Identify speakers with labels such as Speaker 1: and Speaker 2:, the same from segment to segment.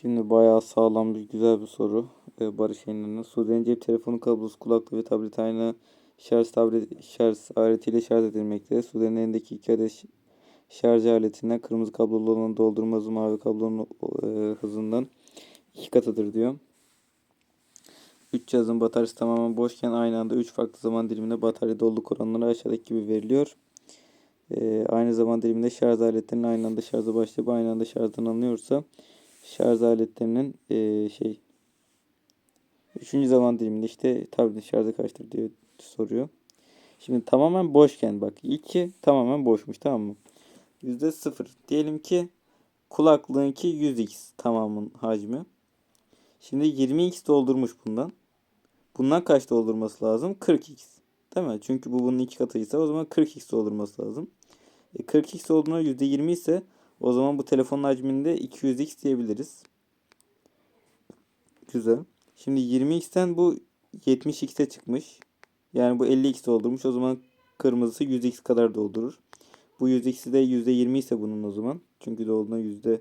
Speaker 1: Şimdi bayağı sağlam bir güzel bir soru. Ee, Barış Yenil'in. Sude'nin cep telefonu kablosu, kulaklığı ve tablet aynı şarj tablet şarj aletiyle şarj edilmekte. Sude'nin elindeki iki adet şarj aletinden kırmızı kablolu olanı doldurma hızı mavi kablonun e, hızından iki katıdır diyor. 3 cihazın bataryası tamamen boşken aynı anda 3 farklı zaman diliminde batarya doluluk oranları aşağıdaki gibi veriliyor. Ee, aynı zaman diliminde şarj aletlerinin aynı anda şarja başlayıp aynı anda şarjdan alınıyorsa şarj aletlerinin e, şey üçüncü zaman diliminde işte tabletin şarjı kaçtır diye soruyor. Şimdi tamamen boşken bak ilki tamamen boşmuş tamam mı? Yüzde sıfır. Diyelim ki kulaklığınki 100x tamamın hacmi. Şimdi 20x doldurmuş bundan. Bundan kaç doldurması lazım? 40x. Değil mi? Çünkü bu bunun iki katıysa o zaman 40x doldurması lazım. E 40x olduğuna %20 ise o zaman bu telefonun hacminde 200x diyebiliriz. Güzel. Şimdi 20x'ten bu 70x'e çıkmış. Yani bu 50x doldurmuş. O zaman kırmızısı 100x kadar doldurur. Bu 100x'i de %20 ise bunun o zaman. Çünkü dolduğuna yüzde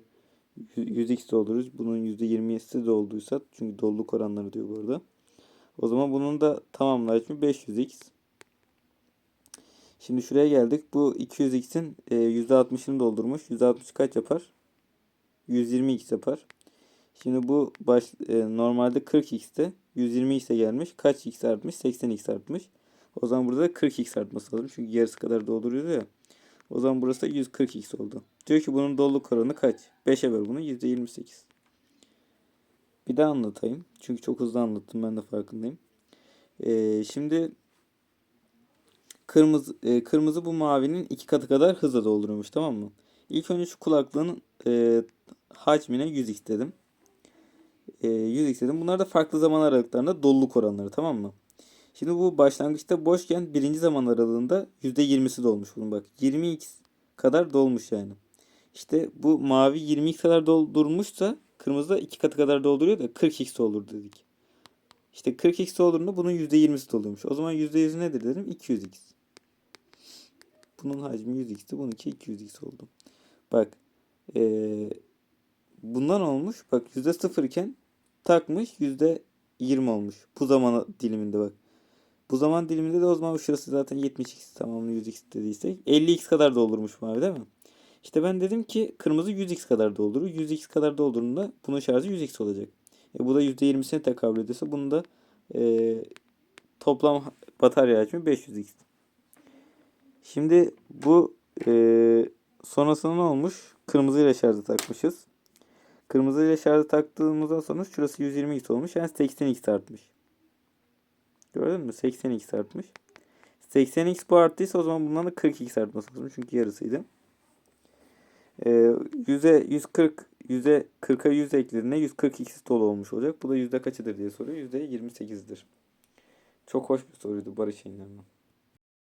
Speaker 1: 100x doldururuz. Bunun %20'si dolduysa çünkü doluluk oranları diyor burada. O zaman bunun da tamamlı hacmi 500x. Şimdi şuraya geldik. Bu 200x'in e, %60'ını doldurmuş. %60 kaç yapar? 120x yapar. Şimdi bu baş, e, normalde 40x'te 120x'e gelmiş. Kaç x artmış? 80x artmış. O zaman burada 40x artması lazım. Çünkü yarısı kadar dolduruyordu ya. O zaman burası da 140x oldu. Diyor ki bunun doluluk oranı kaç? 5'e böl bunu %28. Bir daha anlatayım. Çünkü çok hızlı anlattım ben de farkındayım. Ee, şimdi kırmızı e, kırmızı bu mavinin iki katı kadar hızla dolduruyormuş tamam mı? İlk önce şu kulaklığın e, hacmine 100x dedim. E, 100x dedim. Bunlar da farklı zaman aralıklarında doluluk oranları tamam mı? Şimdi bu başlangıçta boşken birinci zaman aralığında %20'si dolmuş bunun bak. 20x kadar dolmuş yani. İşte bu mavi 20x kadar doldurmuşsa kırmızı da iki katı kadar dolduruyor da 40x olur dedik. İşte 40x olduğunda bunun %20'si doluyormuş. O zaman %100'ü nedir dedim? 200x. Bunun hacmi 100x'ti. Bununki 200x oldu. Bak. Ee, bundan olmuş. Bak %0 iken takmış %20 olmuş. Bu zaman diliminde bak. Bu zaman diliminde de o zaman şurası zaten 70x tamamını 100x dediysek 50x kadar doldurmuş mavi değil mi? İşte ben dedim ki kırmızı 100x kadar doldurur. 100x kadar doldurduğunda bunun şarjı 100x olacak. E, bu da %20'sine tekabül ediyorsa bunun da e, toplam batarya hacmi 500x. Şimdi bu e, sonrasında ne olmuş? Kırmızı ile şarjı takmışız. Kırmızı ile şarjı taktığımızdan sonra şurası 120x olmuş. Yani 80x artmış. Gördün mü? 80x artmış. 80x bu arttıysa o zaman bundan da 40x artması lazım. Çünkü yarısıydı. Ee, 100'e 140 yüzde 40'a 100 eklediğinde 140x dolu olmuş olacak. Bu da yüzde kaçıdır diye soruyor. Yüzde 28'dir. Çok hoş bir soruydu Barış Yenil'den.